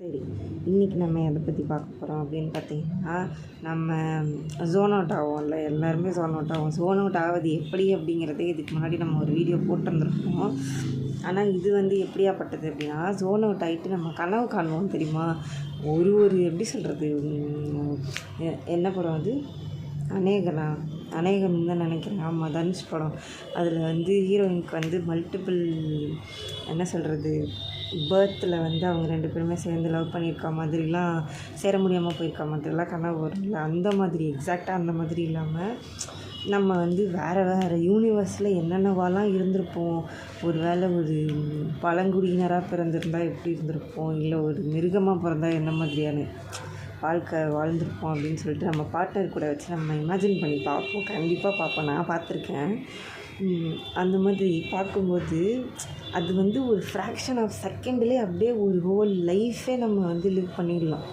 சரி இன்றைக்கி நம்ம எதை பற்றி பார்க்க போகிறோம் அப்படின்னு பார்த்தீங்கன்னா நம்ம ஜோன் அவுட் ஆகும்ல எல்லாருமே ஜோன் அவுட் ஆகும் ஜோன் அவுட் ஆகுது எப்படி அப்படிங்கிறதே இதுக்கு முன்னாடி நம்ம ஒரு வீடியோ போட்டிருந்துருக்கோம் ஆனால் இது வந்து எப்படியாப்பட்டது அப்படின்னா ஜோன் அவுட் ஆகிட்டு நம்ம கனவு காணுவோம் தெரியுமா? ஒரு ஒரு எப்படி சொல்கிறது என்ன படம் அது? அநேகலாம் அநேகன் தான் நினைக்கிறேன். ஆமாம் தனுஷ் படம். அதில் வந்து ஹீரோயினுக்கு வந்து மல்டிபிள் என்ன சொல்கிறது பேர்த்தில் வந்து அவங்க ரெண்டு பேருமே சேர்ந்து லவ் பண்ணியிருக்க மாதிரிலாம் சேர முடியாமல் போயிருக்க மாதிரிலாம் கனவு வரும்ல. அந்த மாதிரி எக்ஸாக்டாக அந்த மாதிரி இல்லாமல் நம்ம வந்து வேறு வேறு யூனிவர்ஸில் என்னென்னவாலாம் இருந்திருப்போம். ஒரு வேளை ஒரு பழங்குடியினராக பிறந்திருந்தால் எப்படி இருந்திருப்போம்? இல்லை ஒரு மிருகமாக பிறந்தால் என்ன மாதிரியான வாழ்க்கை வாழ்ந்திருப்போம் அப்படின்னு சொல்லிட்டு நம்ம பார்ட்னர் கூட வச்சு நம்ம இமேஜின் பண்ணி பார்ப்போம். கண்டிப்பாக பார்ப்போம். நான் பார்த்துருக்கேன். அந்த மாதிரி பார்க்கும்போது அது வந்து ஒரு ஃப்ராக்ஷன் ஆஃப் செகண்ட்லேயே அப்படியே ஒரு ஹோல் லைஃபே நம்ம வந்து லிவ் பண்ணிடலாம்.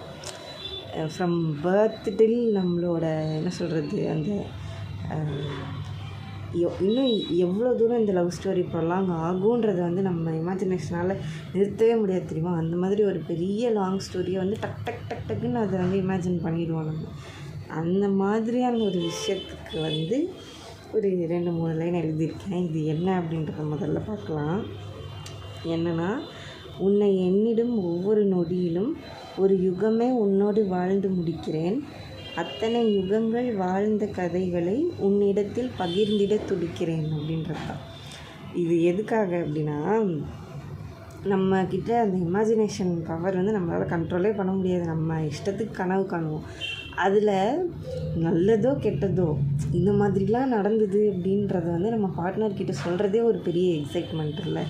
ஃப்ரம் பர்த் டில் நம்மளோட என்ன சொல்கிறது அந்த இன்னும் எவ்வளோ தூரம் இந்த லவ் ஸ்டோரி ப்ரொலாங் ஆகுன்றதை வந்து நம்ம இமேஜினேஷனால் நிறுத்தவே முடியாது தெரியுமா? அந்த மாதிரி ஒரு பெரிய லாங் ஸ்டோரியை வந்து டக் டக் டக் டக்குன்னு அதை வந்து இமேஜின் பண்ணிடுவோம் நம்ம. அந்த மாதிரியான ஒரு விஷயத்துக்கு வந்து ஒரு ரெண்டு மூணு லைன் எழுதியிருக்கேன். இது என்ன அப்படின்றத முதல்ல பார்க்கலாம். என்னென்னா உன்னை என்னிடம் ஒவ்வொரு நொடியிலும் ஒரு யுகமே உன்னோடு வாழ்ந்து முடிக்கிறேன். அத்தனை யுகங்கள் வாழ்ந்த கதைகளை உன்னிடத்தில் பகிர்ந்திட துடிக்கிறேன் அப்படின்றது இது எதுக்காக அப்படின்னா நம்ம கிட்ட அந்த இமேஜினேஷன் பவர் வந்து நம்மளால் கண்ட்ரோலே பண்ண முடியாது. நம்ம இஷ்டத்துக்கு கனவு காணுவோம். அதில் நல்லதோ கெட்டதோ இந்த மாதிரிலாம் நடந்தது அப்படின்றத வந்து நம்ம பார்ட்னர்கிட்ட சொல்கிறதே ஒரு பெரிய எக்ஸைட்மெண்ட் இல்லை.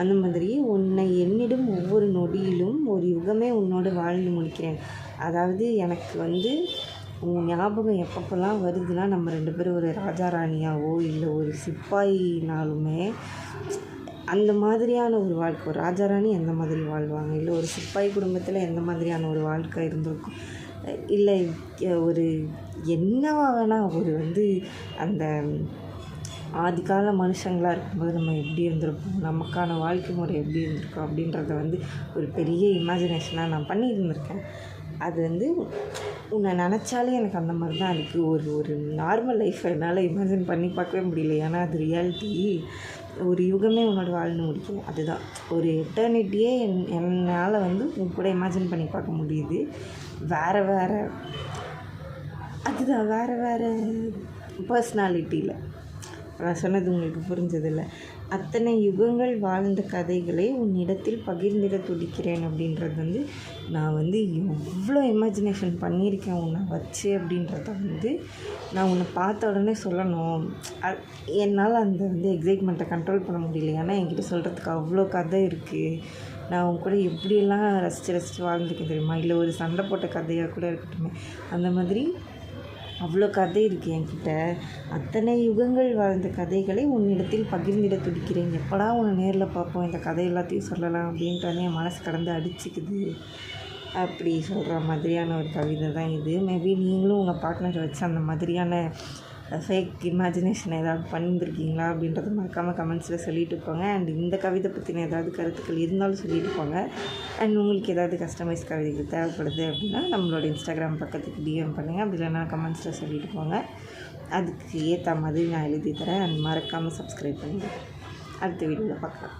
அந்த மாதிரி உன்னை என்னிடம் ஒவ்வொரு நொடியிலும் ஒரு யுகமே உன்னோடு வாழ்ந்து முடிக்கிறேன். அதாவது எனக்கு வந்து உன் ஞாபகம் எப்பப்போல்லாம் வருதுன்னா நம்ம ரெண்டு பேரும் ஒரு ராஜா ராணியாவோ இல்லை ஒரு சிப்பாயினாலுமே அந்த மாதிரியான ஒரு வாழ்க்கை ஒரு ராஜா ராணி எந்த மாதிரி வாழ்வாங்க? இல்லை ஒரு சிப்பாய் குடும்பத்தில் எந்த மாதிரியான ஒரு வாழ்க்கை இருந்திருக்கும்? இல்லை ஒரு என்னவா வேணால் ஒரு வந்து அந்த ஆதிகால மனுஷங்களாக இருக்கும்போது நம்ம எப்படி இருந்திருப்போம்? நமக்கான வாழ்க்கை முறை எப்படி இருந்திருக்கும்? அப்படின்றத வந்து ஒரு பெரிய இமேஜினேஷனாக நான் பண்ணியிருந்திருக்கேன். அது வந்து உன்னை நினச்சாலே எனக்கு அந்த மாதிரி தான் இருக்குது ஒரு ஒரு நார்மல் லைஃப்பை என்னால் இமேஜின் பண்ணி பார்க்கவே முடியல. ஏன்னா அது ரியாலிட்டி ஒரு யுகமே உன்னோட வாழ்ந்து முடிக்கும். அதுதான். ஒரு எட்டர்னிட்டியே என் என்னால் வந்து உன் கூட இமேஜின் பண்ணி பார்க்க முடியுது. வேறு வேறு. அதுதான். வேறு வேறு பர்ஸ்னாலிட்டியில் நான் சொன்னது உங்களுக்கு புரிஞ்சதில்ல. அத்தனை யுகங்கள் வாழ்ந்த கதைகளை உன்னிடத்தில் பகிர்ந்திட துடிக்கிறேன் அப்படின்றது வந்து நான் வந்து எவ்வளோ இமேஜினேஷன் பண்ணியிருக்கேன் உன்னை வச்சு அப்படின்றத வந்து நான் உன்னை பார்த்த உடனே சொல்லணும். என்னால் அந்த வந்து எக்ஸைட்மெண்ட்டை கண்ட்ரோல் பண்ண முடியல. ஏன்னா என்கிட்ட சொல்கிறதுக்கு அவ்வளோ கதை இருக்குது நான் அவங்க கூட எப்படியெல்லாம் ரசித்து ரசித்து வாழ்ந்துருக்கேன் தெரியுமா? இல்லை ஒரு சண்டை போட்ட கதையாக கூட இருக்கட்டும். அந்த மாதிரி அவ்வளோ கதை இருக்குது என்கிட்ட. அத்தனை யுகங்கள் வாழ்ந்த கதைகளை உன்னிடத்தில் பகிர்ந்திட துடிக்கிறேன். எப்படா உன்னை நேரில் பார்ப்போம்? இந்த கதை எல்லாத்தையும் சொல்லலாம் அப்படின்றதே என் மனசு கடந்து அடிச்சுக்குது. அப்படி சொல்கிற மாதிரியான ஒரு கவிதை தான் இது. மேபி நீங்களும் உங்கள் பார்ட்னரை வச்சு அந்த மாதிரியான ஃபேக் இமேஜினேஷன் ஏதாவது பண்ணியிருக்கீங்களா அப்படின்றத மறக்காமல் கமெண்ட்ஸில் சொல்லிட்டு போங்க. அண்ட் இந்த கவிதை பற்றின ஏதாவது கருத்துக்கள் இருந்தாலும் சொல்லிட்டு போங்க. அண்ட் உங்களுக்கு ஏதாவது கஸ்டமைஸ் கவிதைகள் தேவைப்படுது அப்படின்னா நம்மளோட இன்ஸ்டாகிராம் பக்கத்துக்கு டிஎம் பண்ணுங்கள் அப்படி இல்லைனா கமெண்ட்ஸில் சொல்லிட்டு போங்க. அதுக்கு ஏற்ற மாதிரி நான் எழுதி தரேன். அண்ட் மறக்காமல் சப்ஸ்கிரைப் பண்ணுங்கள் அடுத்த வீடியோவில் பார்க்கலாம்.